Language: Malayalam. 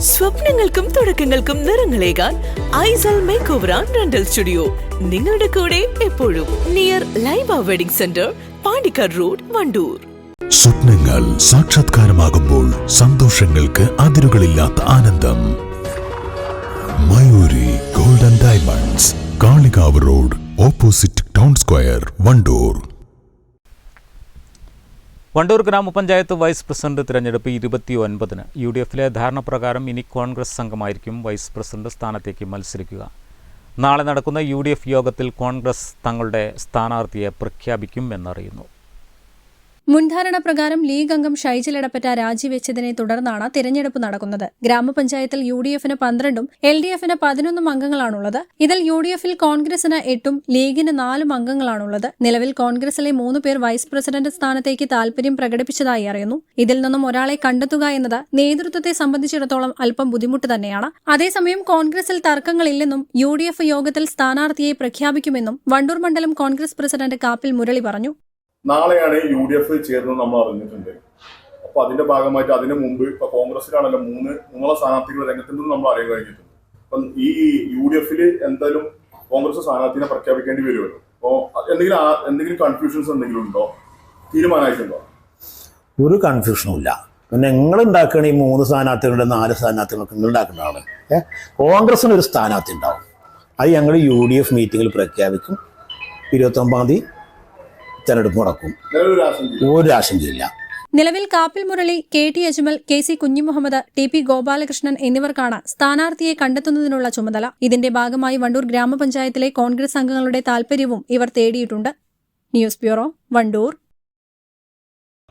സ്വപ്നങ്ങൾക്കും തുടക്കങ്ങൾക്കും നിറങ്ങളേകാൻ Aisel make over and rental studio. നിങ്ങളുടെ കൂടെ എപ്പോഴും near Laiba wedding centre Pandikkad road Wandoor. സ്വപ്നങ്ങൾ സാക്ഷാത്കാരമാകുമ്പോൾ സന്തോഷങ്ങൾക്ക് അതിരുകളില്ലാത്ത ആനന്ദം. Mayoori golden diamonds Kalikavu road opposite town square Wandoor. Wandoor ഗ്രാമപഞ്ചായത്ത് വൈസ് പ്രസിഡന്റ് തിരഞ്ഞെടുപ്പ് ഇരുപത്തി ഒൻപതിന് യു ഡി എഫിലെ ധാരണപ്രകാരം ഇനി കോൺഗ്രസ് സംഘമായിരിക്കും വൈസ് പ്രസിഡന്റ് സ്ഥാനത്തേക്ക് മത്സരിക്കുക. നാളെ നടക്കുന്ന യു യോഗത്തിൽ കോൺഗ്രസ് തങ്ങളുടെ സ്ഥാനാർത്ഥിയെ പ്രഖ്യാപിക്കും എന്നറിയുന്നു മുൻധാരണ പ്രകാരം ലീഗ് അംഗം ഷൈജിൽ ഇടപ്പറ്റ രാജിവെച്ചതിനെ തുടർന്നാണ് തിരഞ്ഞെടുപ്പ് നടക്കുന്നത്. ഗ്രാമപഞ്ചായത്തിൽ യു ഡി എഫിന് പന്ത്രണ്ടും എൽ ഡി എഫിന് പതിനൊന്നും അംഗങ്ങളാണുള്ളത്. ഇതിൽ യു ഡി എഫിൽ കോൺഗ്രസിന് എട്ടും ലീഗിന് നാലും അംഗങ്ങളാണുള്ളത്. നിലവിൽ കോൺഗ്രസിലെ മൂന്ന് പേർ വൈസ് പ്രസിഡന്റ് സ്ഥാനത്തേക്ക് താൽപര്യം പ്രകടിപ്പിച്ചതായി അറിയുന്നു. ഇതിൽ നിന്നും ഒരാളെ കണ്ടെത്തുക എന്നത് നേതൃത്വത്തെ സംബന്ധിച്ചിടത്തോളം അല്പം ബുദ്ധിമുട്ട് തന്നെയാണ്. അതേസമയം കോൺഗ്രസിൽ തർക്കങ്ങളില്ലെന്നും യു ഡി എഫ് യോഗത്തിൽ സ്ഥാനാർത്ഥിയെ പ്രഖ്യാപിക്കുമെന്നും വണ്ടൂർ മണ്ഡലം കോൺഗ്രസ് പ്രസിഡന്റ് കാപ്പിൽ മുരളി പറഞ്ഞു. നാളെയാണ് യു ഡി എഫ് ചേരുന്നത് നമ്മൾ അറിഞ്ഞിട്ടുണ്ട്. അപ്പൊ അതിന്റെ ഭാഗമായിട്ട് അതിനു മുമ്പ് ഇപ്പൊ കോൺഗ്രസിലാണല്ലോ മൂന്ന് മൂന്നോളം സ്ഥാനാർത്ഥികൾ രംഗത്തുണ്ടെന്ന് നമ്മൾ അറിയാൻ കഴിഞ്ഞിട്ടുണ്ട്. അപ്പം ഈ യു ഡി എഫിൽ എന്തായാലും കോൺഗ്രസ് സ്ഥാനാർത്ഥിനെ പ്രഖ്യാപിക്കേണ്ടി വരുമല്ലോ. അപ്പോ എന്തെങ്കിലും എന്തെങ്കിലും കൺഫ്യൂഷൻസ് എന്തെങ്കിലും ഉണ്ടോ? തീരുമാനമായിട്ടുണ്ടോ? ഒരു കൺഫ്യൂഷനും ഇല്ല. പിന്നെ നിങ്ങൾ ഉണ്ടാക്കണ ഈ മൂന്ന് സ്ഥാനാർത്ഥികളുടെ നാല് സ്ഥാനാർത്ഥികളൊക്കെ നിങ്ങൾ ഉണ്ടാക്കുന്നതാണ് ഏഹ് കോൺഗ്രസിന് ഒരു സ്ഥാനാർത്ഥി ഉണ്ടാവും. അത് ഞങ്ങൾ യു ഡി എഫ് മീറ്റിങ്ങിൽ പ്രഖ്യാപിക്കും. ഇരുപത്തൊമ്പതാം തീയതി തെരഞ്ഞെടുപ്പ് നടക്കും ഒരു ആശങ്കയില്ല. നിലവിൽ Kappil Murali K T Ajmal K C Kunjimuhammed T P Gopalakrishnan എന്നിവർക്കാണ് സ്ഥാനാർത്ഥിയെ കണ്ടെത്തുന്നതിനുള്ള ചുമതല. ഇതിന്റെ ഭാഗമായി വണ്ടൂർ ഗ്രാമപഞ്ചായത്തിലെ കോൺഗ്രസ് അംഗങ്ങളുടെ താൽപര്യവും ഇവർ തേടിയിട്ടുണ്ട്. News bureau Wandoor.